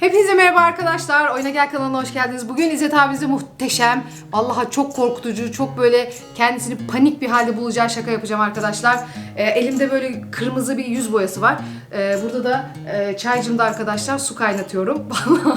Hepinize merhaba arkadaşlar. Oyuna Gel kanalına hoş geldiniz. Bugün İzzet abimize muhteşem, vallahi çok korkutucu, çok böyle kendisini panik bir halde bulacağı şaka yapacağım arkadaşlar. Ee, elimde böyle kırmızı bir yüz boyası var. Ee, burada da e, çaycımda arkadaşlar su kaynatıyorum.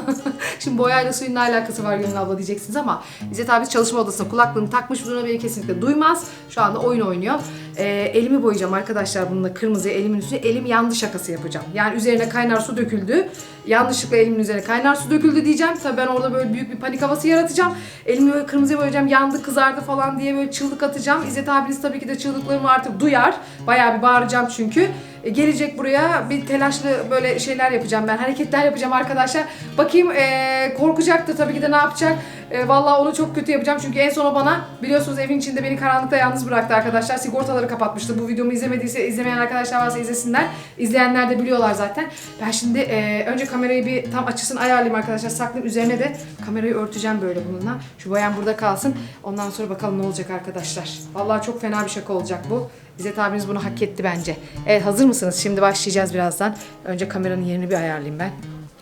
Şimdi boyayla suyun ne alakası var Gönül abla diyeceksiniz ama İzzet abi çalışma odasında kulaklığını takmış. Bunu beni kesinlikle duymaz. Şu anda oyun oynuyor. Ee, elimi boyayacağım arkadaşlar bununla kırmızı elimin üstüne. Elim yandı şakası yapacağım. Yani üzerine kaynar su döküldü. Yanlışlıkla elimin üzerine kaynar su döküldü diyeceğim. Tabii ben orada böyle büyük bir panik havası yaratacağım. Elimi böyle kırmızıya boyayacağım. Yandı kızardı falan diye böyle çığlık atacağım. İzzet abiniz tabii ki de çığlıklarımı artık duyar. Bayağı bir bağıracağım çünkü. E, gelecek buraya bir telaşlı böyle şeyler yapacağım ben. Hareketler yapacağım arkadaşlar. Bakayım e, korkacaktır tabii ki de ne yapacak. E, vallahi onu çok kötü yapacağım çünkü en son o bana biliyorsunuz evin içinde beni karanlıkta yalnız bıraktı arkadaşlar. Sigortaları kapatmıştı. Bu videomu izlemediyse izlemeyen arkadaşlar varsa izlesinler. İzleyenler de biliyorlar zaten. Ben şimdi e, önce kamerayı bir tam açısını ayarlayayım arkadaşlar. Saklayayım. Üzerine de kamerayı örteceğim böyle bununla. Şu boyam burada kalsın. Ondan sonra bakalım ne olacak arkadaşlar. Vallahi çok fena bir şaka olacak bu. İzzet abiniz bunu hak etti bence. Evet hazır mısınız? Şimdi başlayacağız birazdan. Önce kameranın yerini bir ayarlayayım ben.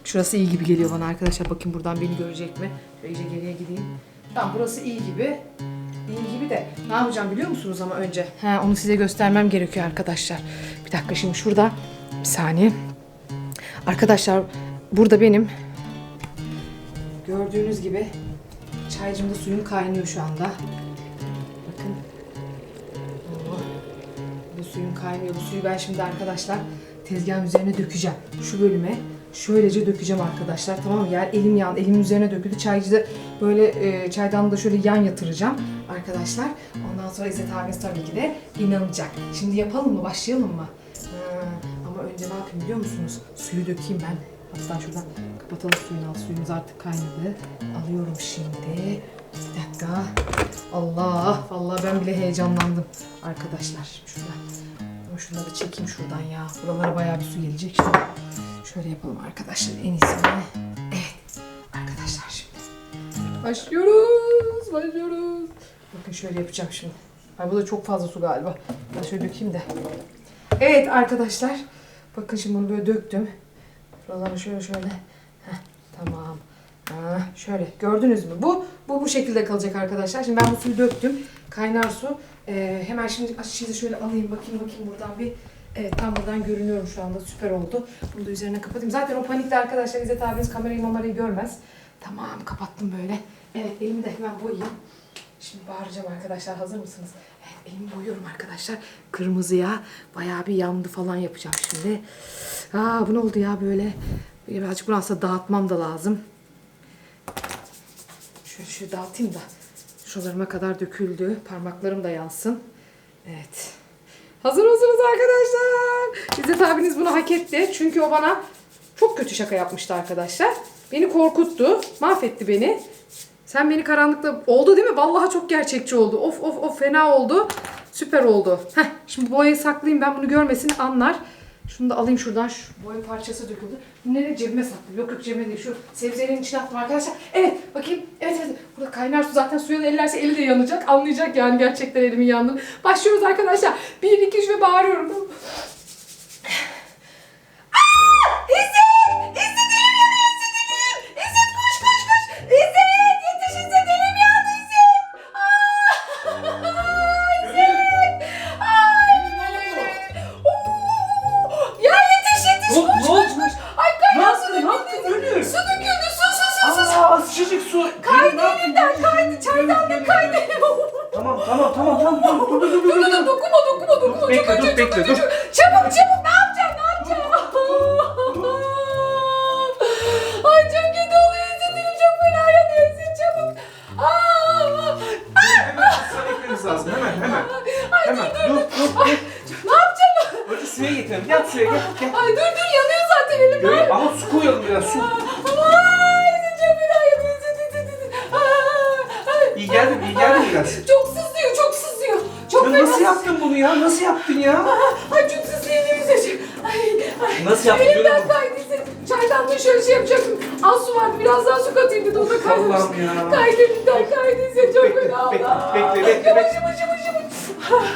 Şurası iyi gibi geliyor bana arkadaşlar. Bakayım buradan beni görecek mi? Şöyle geriye gideyim. Tamam burası iyi gibi. İyi gibi de ne yapacağım biliyor musunuz ama önce? He, onu size göstermem gerekiyor arkadaşlar. Bir dakika şimdi şurada. Bir saniye. Arkadaşlar burada benim gördüğünüz gibi çaycımda suyum kaynıyor şu anda. Bu suyum kaynıyor. Bu suyu ben şimdi arkadaşlar tezgahın üzerine dökeceğim. Şu bölüme şöylece dökeceğim arkadaşlar. Tamam mı? Yani elim yan, elimin üzerine döküldü. Çaycıda böyle e, çaydanlığı da şöyle yan yatıracağım arkadaşlar. Ondan sonra İzzet abiniz tabii ki de inanacak. Şimdi yapalım mı? Başlayalım mı? Ha, ama önce ne yapayım biliyor musunuz? Suyu dökeyim ben. Hatta şuradan kapatalım suyun alt suyumuz artık kaynadı. Alıyorum şimdi. Bir dakika. Allah, vallahi ben bile heyecanlandım arkadaşlar. Şuradan. Ama şunları çekeyim şuradan ya. Buralara bayağı bir su gelecek. Şöyle, şöyle yapalım arkadaşlar en iyisi. Evet. Arkadaşlar şimdi. Başlıyoruz. Başlıyoruz. Bakın şöyle yapacağım şimdi. Ay bu da çok fazla su galiba. Ben şöyle dökeyim de. Evet arkadaşlar. Bakın şimdi bunu böyle döktüm. Buraları şöyle şöyle. Heh, tamam. Ha, şöyle gördünüz mü? Bu bu bu şekilde kalacak arkadaşlar. Şimdi ben bu suyu döktüm. Kaynar su. Ee, hemen şimdi açıkçası şöyle alayım bakayım bakayım buradan bir Evet tam buradan görünüyorum şu anda süper oldu. Bunu da üzerine kapatayım. Zaten o panikte arkadaşlar İzzet abiniz kamerayı mamarayı görmez. Tamam kapattım böyle. Evet elimi de hemen boyayayım. Şimdi bağıracağım arkadaşlar hazır mısınız? Evet elimi boyuyorum arkadaşlar. Kırmızıya bayağı bir yandı falan yapacağım şimdi. Aa bu ne oldu ya böyle? Birazcık bunu aslında dağıtmam da lazım. Şöyle şöyle dağıtayım da şuralarıma kadar döküldü. Parmaklarım da yansın. Evet. Hazır mısınız arkadaşlar? İzzet abiniz bunu hak etti. Çünkü o bana çok kötü şaka yapmıştı arkadaşlar. Beni korkuttu. Mahvetti beni. Sen beni karanlıkta... Oldu değil mi? Vallahi çok gerçekçi oldu. Of of of fena oldu. Süper oldu. Heh, şimdi boyayı saklayayım ben bunu görmesin anlar. Şunu da alayım şuradan. Şu boya parçası döküldü. Nereye cebime saklayayım? Yok yok cebime değil. Şu sebzelerin içine attım arkadaşlar. Evet bakayım. Evet evet. Burada kaynar su zaten suya ellerse eli de yanacak. Anlayacak yani gerçekten elimin yandığını. Başlıyoruz arkadaşlar. 1, 2, 3 ve bağırıyorum. Çok dur. Çabuk çabuk ne yapacağım ne yapacağım? Ay çok kötü oluyor İzzet'im çok fena yanıyor İzzet çabuk. Aa! Hemen hastane gitmemiz lazım hemen hemen. Ay Hemen dur dur. dur dur dur. Ne yapacağım? Önce suya getirelim. Gel suya gel gel. Ay dur dur yanıyor zaten elim. Böyle, ama su koyalım biraz su. Ay İzzet çok fena yanıyor. Aa! Ay. İyi geldi mi? İyi geldi mi biraz? Çok nasıl yaptın bunu ya? Nasıl yaptın ya? Ay çok sızlıyor elim İzzet'im. Ay ay. Nasıl yaptın? Elimden Görüyor musun? kaydı İzzet. Çaydanlığı şöyle şey yapacaktım. Az su vardı biraz daha su katayım dedi o da kaydı. Allah'ım ya. Kaydı elimden kaydı İzzet çok fena. bekle, Allah. bekle, bekle, Yavaş bekle. yavaş yavaş yavaş.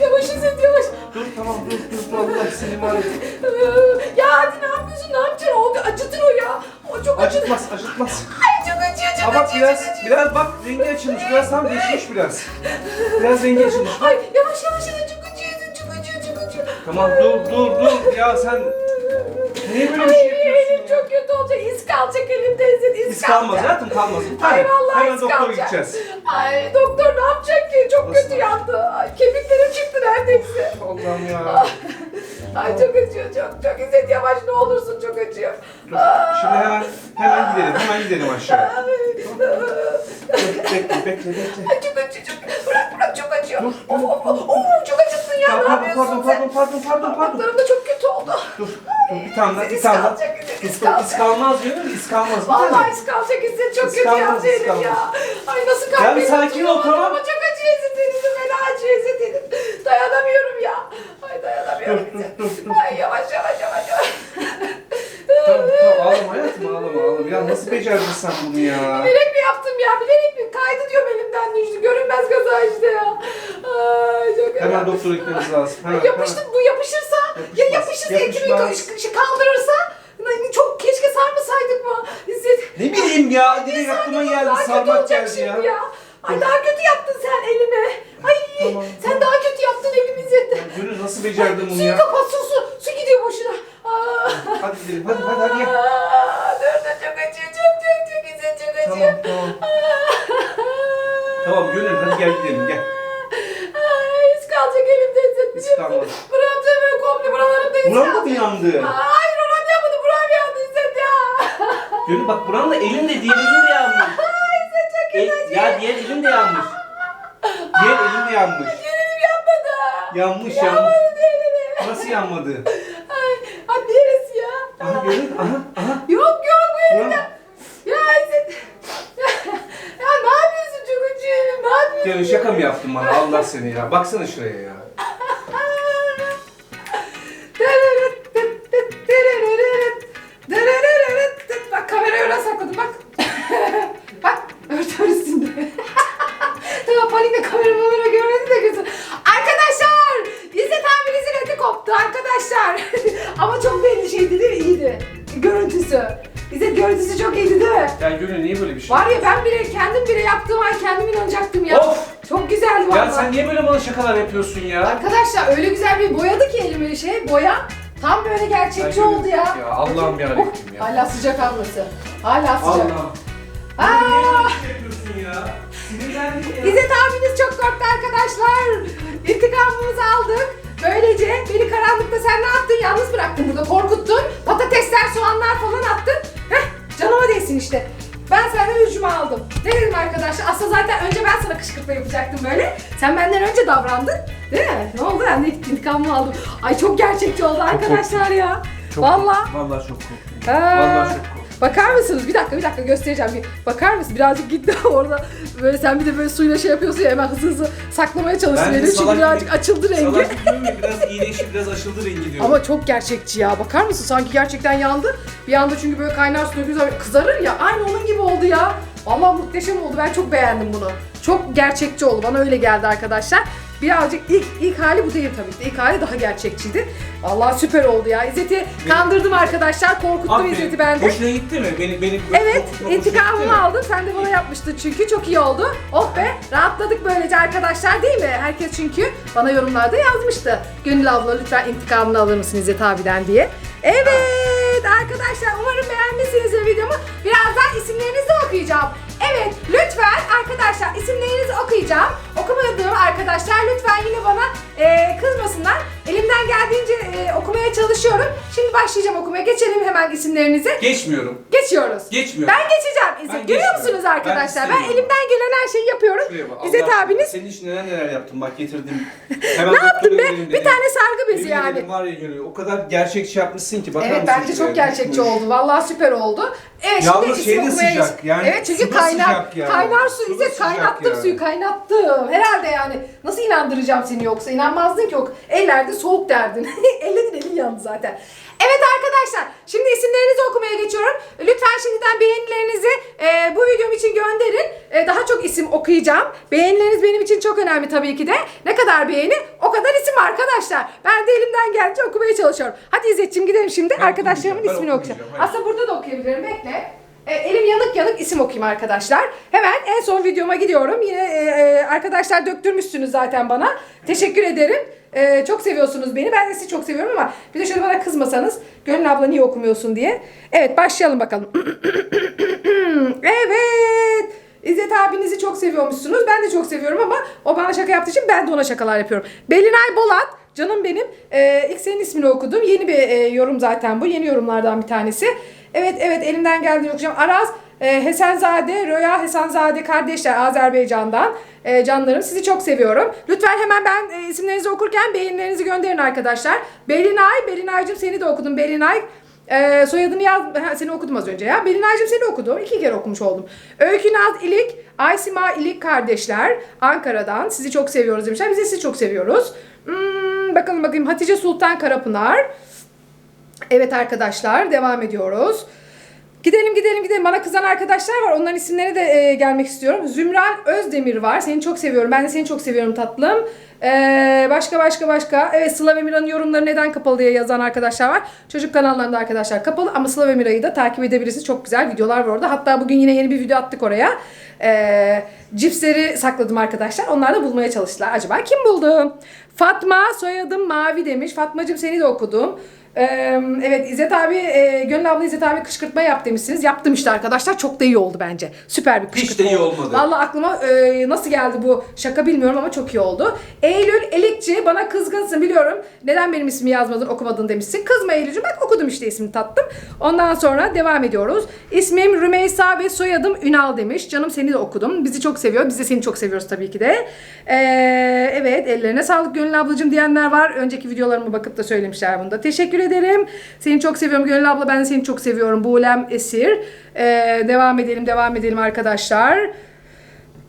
Yavaş İzzet yavaş. Dur tamam dur dur dur Allah seni var ya. Ya hadi ne yapıyorsun ne yapacaksın? O acıtır o ya. O çok acıtmaz, acıtmaz. Ay acıyor çok Ha bak acıyor. biraz, çok acıyor. biraz bak rengi açılmış, biraz tam değişmiş biraz. Biraz rengi açılmış. Ay yavaş yavaş yavaş çok acıyor çok acıyor çok acıyor. Tamam dur dur dur ya sen niye böyle bir Ay şey elim yapıyorsun? ya? çok kötü olacak. İz kalacak elimde izin iz, Biz kalmaz kalacak. hayatım kalmaz. Ay vallahi Hemen iz doktora kalacak. gideceğiz. Ay doktor ne yapacak ki? Çok Nasıl? kötü yandı. Ay, kemiklerim çıktı neredeyse. Allah'ım ya. Ay çok acıyor çok çok İzzet yavaş ne olursun çok acıyor. Dur, Şimdi hemen hemen gidelim. Hemen gidelim aşağı. Dur, bekle bekle bekle. Ay çok acıyor çok. Bırak bırak çok acıyor. Of of of. Oo, çok acıttın ya. Ne pardon yapıyorsun pardon sen? pardon pardon pardon pardon. Parmaklarım da çok kötü oldu. Dur. Dur bir tane daha bir İz tane daha. kalacak, İzzet, iz Dur, dur, kalacak. iz diyorum iz kalmaz. Bir Vallahi iz kalacak İzzet çok İz kötü kalmaz, iz elim ya. kalmaz. Ay nasıl kalbim sakin ol, tamam. Çok acıyor İzzet elim. Fena acıyor İzzet elim. Dayanamıyorum ya. Ay dayanamıyorum Dur, dur, İzzet. dur, dur. Ay yavaş yavaş yavaş yavaş. Tamam tamam ağlama hayatım ağlama ağlama. Ya nasıl becerdin sen bunu ya? Bilerek mi yaptım ya? Bilerek mi? Kaydı diyorum elimden düştü. Görünmez kaza işte ya. Ay çok Hemen fena. doktora gitmemiz lazım. Hemen, Yapıştı bu yapışırsa ya Yapışmaz, yapışırsa yapışmaz. şey kaldırırsa çok keşke sarmasaydık mı? Hemen. Ne bileyim ya direkt aklıma geldi Daha kötü sarmak olacak geldi şimdi ya. ya. Ay daha kötü yaptın sen elime. Tamam, sen daha kötü yaptın İzzet. Gönül nasıl becerdin bunu Suyu ya? kapat su su. Su gidiyor boşuna. Aa. Hadi gidelim hadi hadi hadi gel. Aa, Dur dur çok acıyor çok çok çok İzzet çok acıyor. Tamam tamam. Tamam Gönül hadi gel gidelim gel. Ay iz kalacak elimde. İz biliyor kalmadı. Buram böyle komple buralarımda iz Buran kaldı. mı yandı? Hayır oram yapmadı buram yandı İzzet ya. Gönül bak buran da elin de diğer elin de yanmış. Ay çok acıyor. ya diğer elin de yanmış. Diğer elin de yanmış. Yerim yapmadı. Yanmış yanmış. Yapmadı diğerini. Nasıl yanmadı? Ay, ay neresi ya? Aha Gönül aha aha. Yok yok bu elimde. Ya İzzet. ya ne yapıyorsun çok acıyor. Ne yapıyorsun? Gönül şaka mı yaptın bana Allah seni ya. Baksana şuraya ya. Gönül niye böyle bir şey? Var ya ben bile kendim bile yaptığım ay kendim inanacaktım ya. Of! Çok güzeldi valla. Ya sen niye böyle bana şakalar yapıyorsun ya? Arkadaşlar öyle güzel bir boyadı ki elime şey boya. Tam böyle gerçekçi Ya oldu ya. Ya Allah'ım yarabbim ya. Hala sıcak havlusu. Hala sıcak. Allah. Aa! Niye böyle bir şey yapıyorsun ya? Sinirlendim ya. İzzet abiniz çok korktu arkadaşlar. İntikamımızı aldık. Böylece beni karanlıkta sen ne yaptın? Yalnız bıraktın burada korkuttun. Zaten önce ben sana kışkırtma yapacaktım böyle. Sen benden önce davrandın. Değil mi? Ne oldu? Ben de intikamımı aldım. Ay çok gerçekçi oldu arkadaşlar ya. Vallahi. Vallahi çok korktum. Aa, Vallahi çok korktum. Bakar mısınız? Bir dakika bir dakika göstereceğim. Bir bakar mısın? Birazcık gitti orada. Böyle sen bir de böyle suyla şey yapıyorsun ya hemen hızlı hızlı saklamaya de beni. Çünkü birazcık açıldı rengi. Salak ya biraz iyileşti biraz aşıldı rengi diyorum. Ama çok gerçekçi ya. Bakar mısın? Sanki gerçekten yandı. Bir anda çünkü böyle kaynar su dökülür kızarır ya. Aynı onun gibi oldu ya. Vallahi muhteşem oldu. Ben çok beğendim bunu. Çok gerçekçi oldu. Bana öyle geldi arkadaşlar. Birazcık ilk ilk hali bu değil tabii ki. de. İlk hali daha gerçekçiydi. Vallahi süper oldu ya. İzzet'i kandırdım arkadaşlar. Korkuttum Aferin. İzzet'i ben de. Hoşuna gitti mi? Beni, beni Evet, intikamımı aldım. Sen de bana yapmıştın çünkü çok iyi oldu. Oh be, rahatladık böylece arkadaşlar değil mi? Herkes çünkü bana yorumlarda yazmıştı. Gönül abla lütfen intikamını alır mısın İzzet abiden diye. Evet arkadaşlar umarım beğenmişsinizdir videomu. Birazdan isimlerinizi okuyacağım. Evet lütfen arkadaşlar isimlerinizi okuyacağım. Okumadığım arkadaşlar lütfen yine bana e, kızmasınlar. Elimden geldiğince e, okumaya çalışıyorum. Şimdi başlayacağım okumaya. Geçelim hemen isimlerinizi. Geçmiyorum. Geçiyoruz. Geçmiyorum. Ben geçeceğim. İzzet. Ben Görüyor geçmiyorum. musunuz arkadaşlar? Ben Ben, elimden gelen her şeyi yapıyorum. Bak, İzzet Allah aşkına. abiniz Senin için neler neler yaptım bak getirdim. Hemen ne yaptın be? Bir tane sargı bezi yani. var ya Gönül o kadar gerçekçi yapmışsın ki bakar Evet mısın bence şuraya? çok gerçekçi oldu. Vallahi süper oldu. Evet Yalnız şimdi şey isim de okumaya sıcak, geç- yani Evet çünkü su da kaynar. sıcak yani. Kaynar su Su da sıcak kaynattım yani. suyu kaynattım. Herhalde yani. Nasıl inandıracağım seni yoksa? İnanmazdın ki yok. Ellerde soğuk derdin. Elledin elin yandı zaten. Evet arkadaşlar şimdi isimlerinizi okumaya geçiyorum. Lütfen şimdiden beğenilerinizi e, bu videom için gönderin. E, daha çok isim okuyacağım. Beğenileriniz benim için çok önemli tabii ki de. Ne kadar beğeni o kadar isim arkadaşlar. Ben de elimden geldiğince okumaya çalışıyorum. Hadi İzzet'ciğim gidelim şimdi. Ben Arkadaşlarımın ismini okuyacağım. Aslında burada da okuyabilirim. Bekle. E, elim yanık yanık isim okuyayım arkadaşlar. Hemen en son videoma gidiyorum. Yine e, e, arkadaşlar döktürmüşsünüz zaten bana. Teşekkür ederim. E, çok seviyorsunuz beni. Ben de sizi çok seviyorum ama bir de şöyle bana kızmasanız. Gönül abla niye okumuyorsun diye. Evet başlayalım bakalım. evet. İzzet abinizi çok seviyormuşsunuz. Ben de çok seviyorum ama o bana şaka yaptığı için ben de ona şakalar yapıyorum. Belinay Bolat. Canım benim. Ee, ilk senin ismini okudum. Yeni bir e, yorum zaten bu. Yeni yorumlardan bir tanesi. Evet evet elimden geldiğince okuyacağım. Araz e, Hesenzade, Röya Hesenzade kardeşler Azerbaycan'dan. E, canlarım sizi çok seviyorum. Lütfen hemen ben e, isimlerinizi okurken beğenilerinizi gönderin arkadaşlar. Belinay, Belinay'cığım seni de okudum. Belinay ee, soyadını yaz... Seni okudum az önce ya. Belinay'cığım seni okudum. İki kere okumuş oldum. Öykü Naz İlik, Aysima İlik kardeşler. Ankara'dan. Sizi çok seviyoruz demişler. Biz de sizi çok seviyoruz. Hmm, bakalım bakayım. Hatice Sultan Karapınar. Evet arkadaşlar devam ediyoruz. Gidelim gidelim gidelim. Bana kızan arkadaşlar var. Onların isimlerine de e, gelmek istiyorum. Zümran Özdemir var. Seni çok seviyorum. Ben de seni çok seviyorum tatlım. Ee, başka başka başka. Evet Sıla ve Mira'nın yorumları neden kapalı diye yazan arkadaşlar var. Çocuk kanallarında arkadaşlar kapalı ama Sıla ve Mira'yı da takip edebilirsiniz. Çok güzel videolar var orada. Hatta bugün yine yeni bir video attık oraya. Ee, cipsleri sakladım arkadaşlar. Onlar da bulmaya çalıştılar. Acaba kim buldu? Fatma soyadım Mavi demiş. Fatmacığım seni de okudum. Ee, evet İzzet abi, e, Gönül abla İzzet abi kışkırtma yap demişsiniz. Yaptım işte arkadaşlar. Çok da iyi oldu bence. Süper bir kışkırtma Hiç de iyi olmadı. Vallahi aklıma e, nasıl geldi bu şaka bilmiyorum ama çok iyi oldu. Eylül Elikçi bana kızgınsın biliyorum. Neden benim ismimi yazmadın okumadın demişsin. Kızma Eylül'cüm bak okudum işte ismini tattım. Ondan sonra devam ediyoruz. İsmim Rümeysa ve soyadım Ünal demiş. Canım seni de okudum. Bizi çok seviyor. Biz de seni çok seviyoruz tabii ki de. Ee, evet ellerine sağlık Gönül ablacığım diyenler var. Önceki videolarıma bakıp da söylemişler bunu da. Teşekkür ederim. Seni çok seviyorum Gönül abla. Ben de seni çok seviyorum. Buğlem Esir. Ee, devam edelim devam edelim arkadaşlar.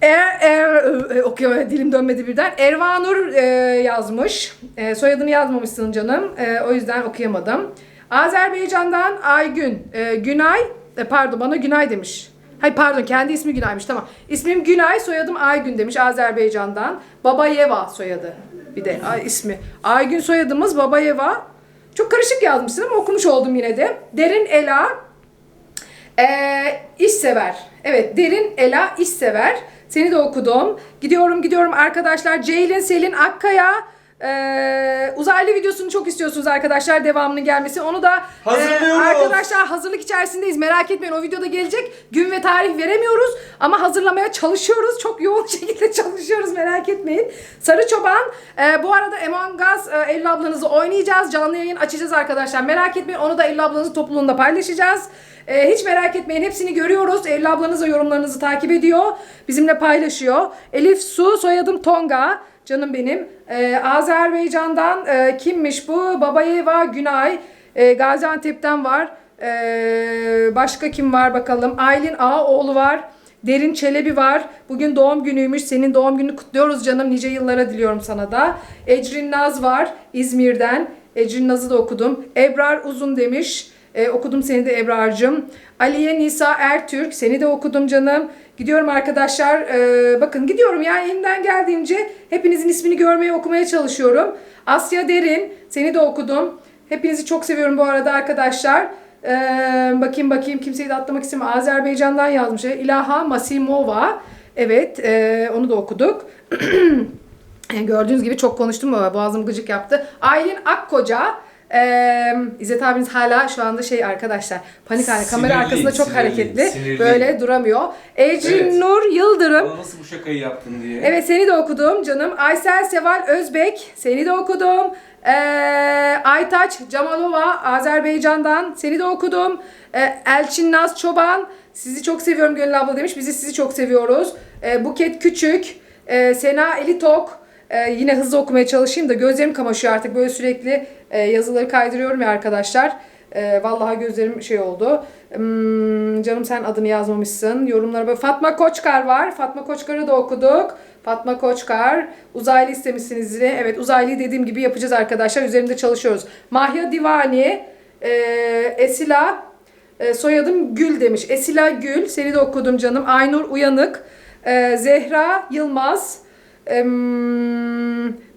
Er, er, okuyor dilim dönmedi birden. Ervanur e, yazmış. E, soyadını yazmamışsın canım. E, o yüzden okuyamadım. Azerbaycan'dan Aygün. E, Günay. E, pardon bana Günay demiş. Hayır pardon kendi ismi Günay'mış tamam. İsmim Günay soyadım Aygün demiş Azerbaycan'dan. Babayeva soyadı. Bir de ay, ismi. Aygün soyadımız Babayeva. Çok karışık yazmışsın ama okumuş oldum yine de. Derin Ela. Ee, işsever. Evet Derin Ela işsever. Seni de okudum. Gidiyorum gidiyorum arkadaşlar. Ceylin Selin Akkaya. Ee, uzaylı videosunu çok istiyorsunuz arkadaşlar devamının gelmesi. Onu da e, Hazırlıyoruz. arkadaşlar hazırlık içerisindeyiz. Merak etmeyin o videoda gelecek. Gün ve tarih veremiyoruz ama hazırlamaya çalışıyoruz. Çok yoğun şekilde çalışıyoruz merak etmeyin. Sarı Çoban e, bu arada Among Us e, Eylül ablanızı oynayacağız. Canlı yayın açacağız arkadaşlar. Merak etmeyin onu da Eylül ablanızın topluluğunda paylaşacağız. E, hiç merak etmeyin hepsini görüyoruz. Eylül ablanız da yorumlarınızı takip ediyor. Bizimle paylaşıyor. Elif Su soyadım Tonga. Canım benim. E, Azerbaycan'dan e, kimmiş bu? Babayeva Günay. E, Gaziantep'ten var. E, başka kim var bakalım. Aylin Ağaoğlu var. Derin Çelebi var. Bugün doğum günüymüş. Senin doğum gününü kutluyoruz canım. Nice yıllara diliyorum sana da. Ecrin Naz var İzmir'den. Ecrin Naz'ı da okudum. Ebrar Uzun demiş. E, okudum seni de Ebrar'cığım. Aliye Nisa Ertürk. Seni de okudum canım. Gidiyorum arkadaşlar. E, bakın gidiyorum ya elimden geldiğince hepinizin ismini görmeye okumaya çalışıyorum. Asya Derin. Seni de okudum. Hepinizi çok seviyorum bu arada arkadaşlar. Ee, bakayım bakayım kimseyi de atlamak istemiyorum. Azerbaycan'dan yazmış. İlaha Masimova. Evet e, onu da okuduk. Yani Gördüğünüz gibi çok konuştum ama boğazım gıcık yaptı. Aylin Akkoca. Ee, İzzet abiniz hala şu anda şey arkadaşlar panik hali kamera Sinirli, arkasında çok sinirli, hareketli sinirli. böyle duramıyor. Ecrin Evet. Nur Yıldırım Bana nasıl bu şakayı yaptın diye. Evet seni de okudum canım. Aysel Seval Özbek seni de okudum. Ee, Aytaç Camalova Azerbaycan'dan seni de okudum. Ee, Elçin Naz Çoban sizi çok seviyorum Gönül abla demiş. Bizi sizi çok seviyoruz. Ee, Buket Küçük, e, Sena Elitok. Ee, yine hızlı okumaya çalışayım da gözlerim kamaşıyor artık böyle sürekli e, yazıları kaydırıyorum ya arkadaşlar. Ee, vallahi gözlerim şey oldu. Hmm, canım sen adını yazmamışsın. Yorumlara böyle. Fatma Koçkar var. Fatma Koçkar'ı da okuduk. Fatma Koçkar. Uzaylı istemişsiniz yine. Evet uzaylıyı dediğim gibi yapacağız arkadaşlar. Üzerinde çalışıyoruz. Mahya Divani. e, Esila. e, soyadım Gül demiş. Esila Gül. Seni de okudum canım. Aynur Uyanık. e, Zehra Yılmaz.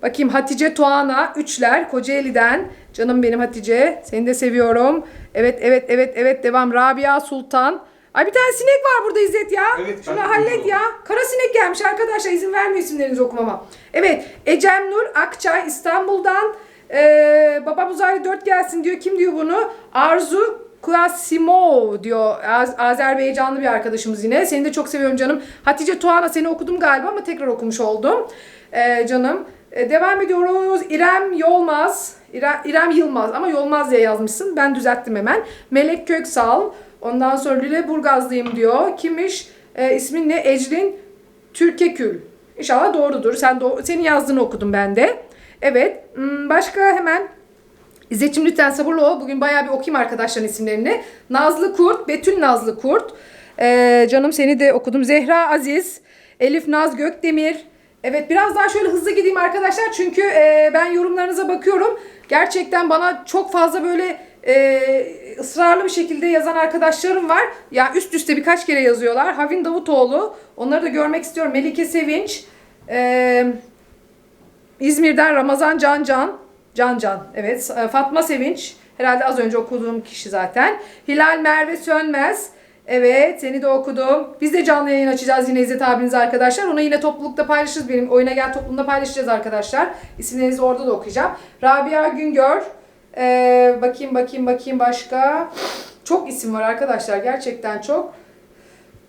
Bakayım Hatice Tuana üçler Kocaeli'den. Canım benim Hatice. Seni de seviyorum. Evet evet evet evet devam. Rabia Sultan. Ay bir tane sinek var burada İzzet ya. Evet, Şunu hallet ya. Kara sinek gelmiş arkadaşlar izin vermiyor isimlerinizi okumama. Evet Ecem Nur Akçay İstanbul'dan. Ee, babam uzaylı 4 gelsin diyor. Kim diyor bunu? Arzu Kuasimov diyor. Az- Azerbaycanlı bir arkadaşımız yine. Seni de çok seviyorum canım. Hatice Tuğan'a seni okudum galiba ama tekrar okumuş oldum. Ee, canım. Ee, devam ediyoruz. İrem Yolmaz. İrem, İrem Yılmaz ama Yolmaz diye yazmışsın. Ben düzelttim hemen. Melek Köksal. Ondan sonra Lüleburgazlıyım diyor. Kimmiş? Ee, ismin ne? Ecrin Türkekül. İnşallah doğrudur. Sen doğ- senin yazdığını okudum ben de. Evet. hmm, Başka hemen İzzet'ciğim lütfen sabırlı ol. Bugün bayağı bir okuyayım arkadaşların isimlerini. Nazlı Kurt, Betül Nazlı Kurt. Ee, canım seni de okudum. Zehra Aziz, Elif Naz Gökdemir. Evet biraz daha şöyle hızlı gideyim arkadaşlar. Çünkü e, ben yorumlarınıza bakıyorum. Gerçekten bana çok fazla böyle e, ısrarlı bir şekilde yazan arkadaşlarım var. Ya üst üste birkaç kere yazıyorlar. Havin Davutoğlu. Onları da görmek istiyorum. Melike Sevinç. Eee... İzmir'den Ramazan Cancan. Cancan evet. E, Fatma Sevinç. Herhalde az önce okuduğum kişi zaten. Hilal Merve Sönmez. Evet seni de okudum. Biz de canlı yayın açacağız yine İzzet abiniz arkadaşlar. Onu yine toplulukta paylaşırız. Benim oyuna gel topluluğunda paylaşacağız arkadaşlar. İsimlerinizi orada da okuyacağım. Rabia Güngör. Ee, bakayım bakayım bakayım başka. Çok isim var arkadaşlar. Gerçekten çok.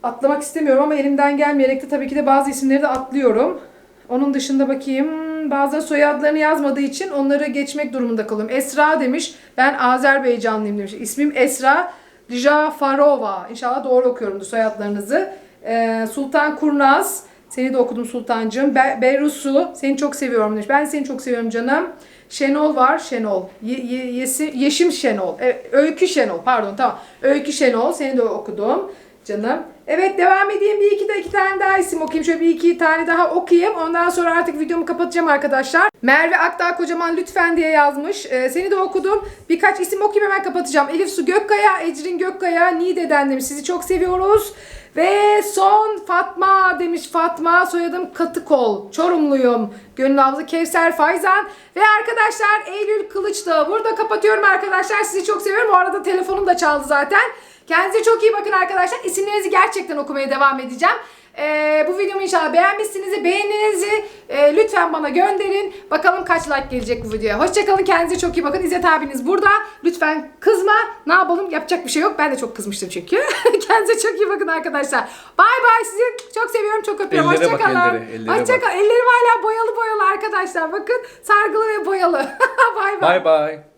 Atlamak istemiyorum ama elimden gelmeyerek de tabii ki de bazı isimleri de atlıyorum. Onun dışında bakayım bazen soyadlarını yazmadığı için onları geçmek durumunda kalıyorum. Esra demiş. Ben Azerbaycanlıyım demiş. İsmim Esra Jafarova. İnşallah doğru okuyorumdur soyadlarınızı. Ee, Sultan Kurnaz. Seni de okudum Sultancığım. Be Beyrusu. Seni çok seviyorum demiş. Ben seni çok seviyorum canım. Şenol var. Şenol. Ye- Ye- Yesi- Yeşim Şenol. Evet, Öykü Şenol. Pardon tamam. Öykü Şenol. Seni de okudum. Canım. Evet devam edeyim. Bir iki de iki tane daha isim okuyayım. Şöyle bir iki tane daha okuyayım. Ondan sonra artık videomu kapatacağım arkadaşlar. Merve Akdağ Kocaman lütfen diye yazmış. Ee, seni de okudum. Birkaç isim okuyayım hemen kapatacağım. Elif Su Gökkaya, Ecrin Gökkaya, Niğde'den demiş. Sizi çok seviyoruz. Ve son Fatma demiş Fatma. Soyadım Katıkol. Çorumluyum. Gönül Avlı Kevser Fayzan. Ve arkadaşlar Eylül Kılıçdağı. Burada kapatıyorum arkadaşlar. Sizi çok seviyorum. O arada telefonum da çaldı zaten. Kendinize çok iyi bakın arkadaşlar. İsimlerinizi gerçekten okumaya devam edeceğim. Ee, bu videomu inşallah beğenmişsiniz. Beğeninizi e, lütfen bana gönderin. Bakalım kaç like gelecek bu videoya. Hoşçakalın. Kendinize çok iyi bakın. İzzet abiniz burada. Lütfen kızma. Ne yapalım? Yapacak bir şey yok. Ben de çok kızmıştım çünkü. Kendinize çok iyi bakın arkadaşlar. Bay bay. Sizi çok seviyorum. Çok öpüyorum. Ellere bak, Hoşçakalın. ellere, ellere. Hoşçakalın. Ellerim hala boyalı boyalı arkadaşlar. Bakın sargılı ve boyalı. bay bay. Bye bye.